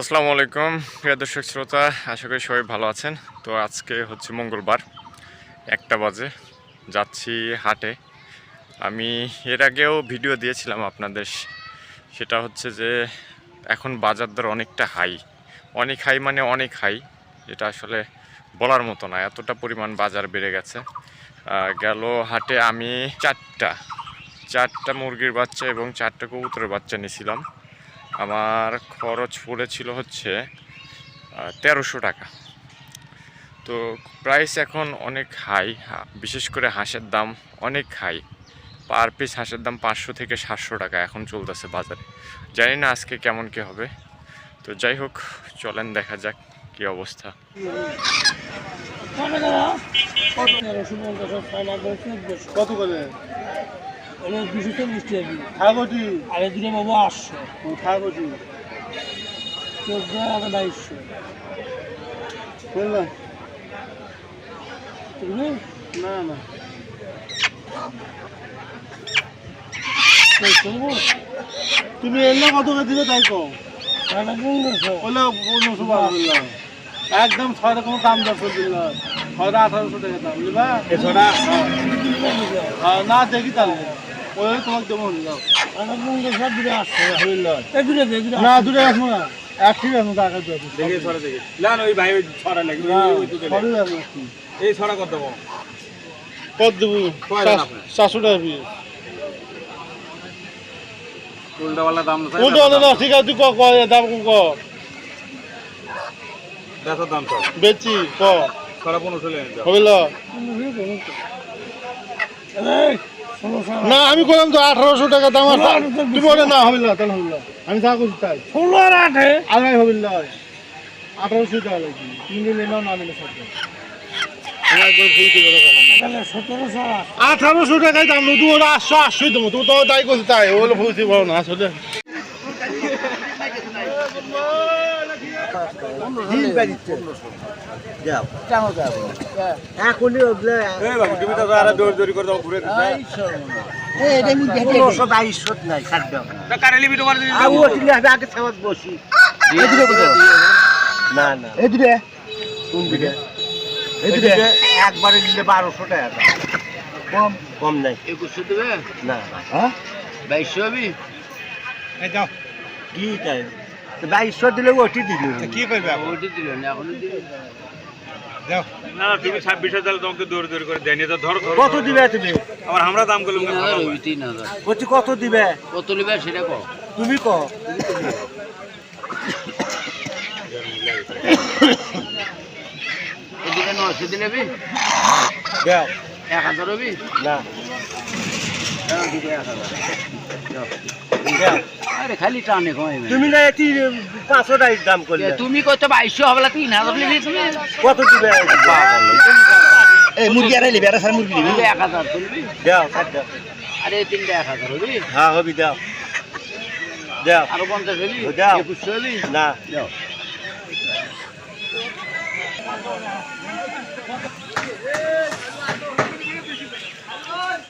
আসসালামু আলাইকুম, প্রিয় দর্শক শ্রোতা, আশা করি সবাই ভালো আছেন। তো আজকে হচ্ছে মঙ্গলবার, একটা বাজে, যাচ্ছি হাটে। আমি এর আগেও ভিডিও দিয়েছিলাম আপনাদের, সেটা হচ্ছে যে এখন বাজার দর অনেকটা হাই। অনেক হাই মানে অনেক হাই, এটা আসলে বলার মতো না, এতটা পরিমাণ বাজার বেড়ে গেছে। গেল হাটে আমি চারটা চারটা মুরগির বাচ্চা এবং চারটা কবুতরের বাচ্চা নিয়েছিলাম আমার খরচ পড়েছিল হচ্ছে তেরোশো টাকা। তো প্রাইস এখন অনেক হাই বিশেষ করে হাঁসের দাম অনেক হাই পার পিস হাঁসের দাম পাঁচশো থেকে সাতশো টাকা এখন চলতেছে বাজারে। জানি না আজকে কেমন কি হবে। তো যাই হোক, চলেন দেখা যাক কি অবস্থা। কত করে? দুশো চল্লিশ টাকা খাগটি আর দুটো বাবু আটশো। খাগটি চোদ্দ হাজার বাইশশো। বললাম। তুমি? না না। তুমি এলে কত করে দিবে তাই কম একদম ছয়টা কোনো দাম দশ দিল না। ছয়টা আঠারোশো টাকা দাম বুঝবা ছয়টা? না দেখি তাহলে। ওই তোমাকে দেবো যাও। না দুটো আসব না। এক ঠিক আছে টাকা দেখে ছড়া দেখে। না ওই ভাই ছড়া লাগে আসব এই ছড়া কত দেবো? কত দেবো? চারশো টাকা পিস উল্টাওয়ালা দাম না। কোনটা ঠিক আছে তুই ক ক দাম ক। দেড়শোর দাম তো। বেচি ক। ছড়া পনেরোশো না আমি করলাম তো আঠারোশো টাকা দাম আছে। তুমি বলে না হইল তাহলে হইল আমি যা করছি তাই। ষোলো আর আটে আড়াই হইল আঠারোশো টাকা লাগবে। তিন দিন নাও না নিলে সব আঠারোশো টাকায় দাম নতুন আটশো আটশোই দেবো তো তাই করছি তাই। ওগুলো বুঝতে পারো না আসলে। এই বাবু তুমি তো আর দৌড় দৌড়ি করে দাও ঘুরে দিতে। পনেরোশো বাইশশো নাই ছাড়বে না কারে লিবি তোমার যদি আবু ওটিলে আমি আগে সবাই বসি। না না। এই কোন দিকে? এই একবারে নিলে বারোশো টাকা দাম। কম? কম নাই। একুশশো দেবে? না হ্যাঁ? বাইশশো হবে? কি তাই? তো বাইশশো দিলে ওটি দিল। কি করবে ওইটা দিল না এখন দিল না। না তুমি ছাব্বিশ হাজার তোমাকে দৌড় দৌড়ি করে দেয়নি তো ধরো ধরো কত দিবে তুমি? আবার আমরা দাম করলাম তিন হাজার। বলছি কত দিবে? কত নেবে সেটা কো তুমি ক এদিকে নশো দিলে বি এক হাজার হবি না। দাও। আরে খালি টানে কমাই তুমি না এটি পাঁচশো টাকা দাম করলে। তুমি কত বাইশশো হবে না তিন হাজার নিবি তুমি? কত দিবে? এই মুরগি আর লিবে আর সার মুরগি এক হাজার তুলবি? দাও কাট দাও। আরে তিনটা এক হাজার হবি? হ্যাঁ হবি দাও। দাও। আরও পঞ্চাশ হবি? দাও। একুশশো হবি? না। দাও।